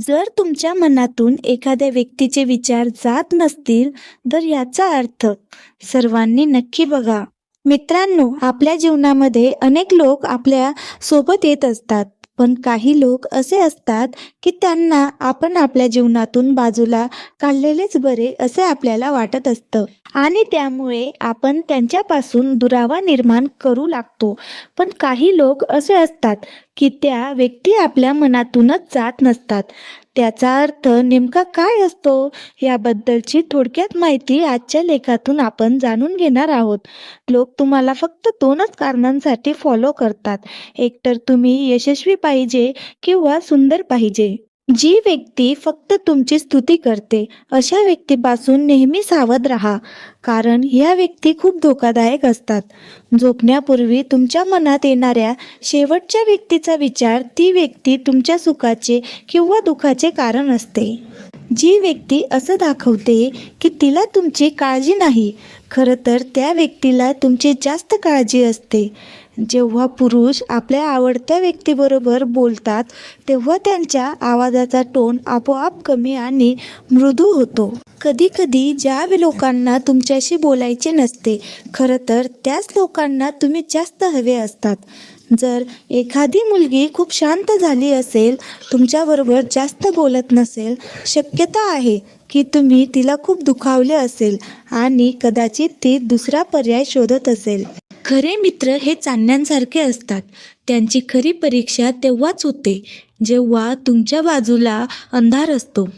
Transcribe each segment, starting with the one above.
जर तुमच्या मनातून एखाद्या व्यक्तीचे विचार जात नसतील तर याचा अर्थ सर्वांनी नक्की बघा. मित्रांनो आपल्या जीवनामध्ये अनेक लोक आपल्यासोबत येत असतात पण काही लोक असे असतात की त्यांना आपण आपल्या जीवनातून बाजूला काढलेलेच बरे असे आपल्याला वाटत असतं. आणि त्यामुळे आपण त्यांच्यापासून दुरावा निर्माण करू लागतो. पण काही लोक असे असतात की त्या व्यक्ती आपल्या मनातूनच जात नसतात. त्याचा अर्थ नेमका काय असतो? याबद्दलची थोडक्यात माहिती आजच्या लेखातून आपण जाणून घेणार आहोत. लोक तुम्हाला फक्त दोनच कारणांसाठी फॉलो करतात. एकतर तुम्ही यशस्वी पाहिजे किंवा सुंदर पाहिजे. जी व्यक्ती फक्त तुमची स्तुती करते अशा व्यक्तीपासून नेहमी सावध राहा. कारण ह्या व्यक्ती खूप धोकादायक असतात. झोपण्यापूर्वी तुमच्या मनात येणाऱ्या शेवटच्या व्यक्तीचा विचार ती व्यक्ती तुमच्या सुखाचे किंवा दुःखाचे कारण असते. जी व्यक्ती असं दाखवते की तिला तुमची काळजी नाही खरं तर त्या व्यक्तीला तुमची जास्त काळजी असते. जेव्हा पुरुष आपल्या आवडत्या व्यक्तीबरोबर बोलतात तेव्हा त्यांच्या आवाजाचा टोन आपोआप कमी आणि मृदू होतो. कधीकधी ज्या लोकांना तुमच्याशी बोलायचे नसते खरं तर त्याच लोकांना तुम्ही जास्त हवे असतात. जर एखादी मुलगी खूप शांत झाली असेल तुमच्याबरोबर जास्त बोलत नसेल शक्यता आहे की तुम्ही तिला खूप दुखावले असेल आणि कदाचित ती दुसरा पर्याय शोधत असेल. खरे मित्र हे चांदण्यांसारखे असतात. त्यांची खरी परीक्षा तेव्हाच होते जेव्हा तुमच्या बाजूला अंधार असतो.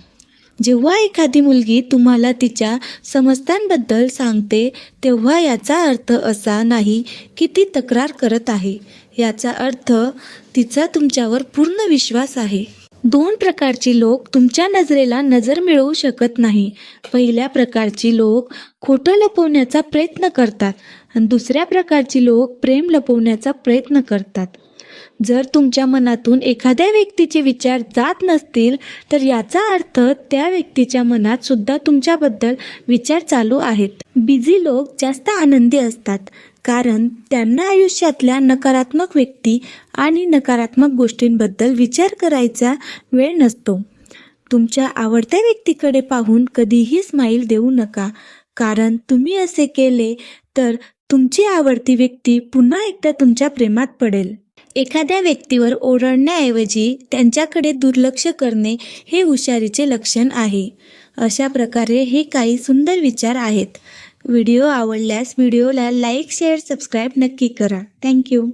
जेव्हा एखादी मुलगी तुम्हाला तिच्या समस्यांबद्दल सांगते तेव्हा याचा अर्थ असा नाही की ती तक्रार करत आहे. याचा अर्थ तिचा तुमच्यावर पूर्ण विश्वास आहे. दोन प्रकारची लोक तुमच्या नजरेला नजर मिळवू शकत नाही. पहिल्या प्रकारची लोक खोटं लपवण्याचा प्रयत्न करतात आणि दुसऱ्या प्रकारची लोक प्रेम लपवण्याचा प्रयत्न करतात. जर तुमच्या मनातून एखाद्या व्यक्तीचे विचार जात नसतील तर याचा अर्थ त्या व्यक्तीच्या मनात सुद्धा तुमच्याबद्दल विचार चालू आहेत. बिझी लोक जास्त आनंदी असतात कारण त्यांना आयुष्यातल्या नकारात्मक व्यक्ती आणि नकारात्मक गोष्टींबद्दल विचार करायचा वेळ नसतो. तुमच्या आवडत्या व्यक्तीकडे पाहून कधीही स्माईल देऊ नका कारण तुम्ही असे केले तर तुमची आवडती व्यक्ती पुन्हा एकदा तुमच्या प्रेमात पडेल. एखाद्या व्यक्तीवर ओरडण्याऐवजी त्यांच्याकडे दुर्लक्ष करणे हे हुशारीचे लक्षण आहे. अशा प्रकारे हे काही सुंदर विचार आहेत. व्हिडिओ आवडल्यास व्हिडिओला लाईक शेअर सबस्क्राईब नक्की करा. थँक्यू.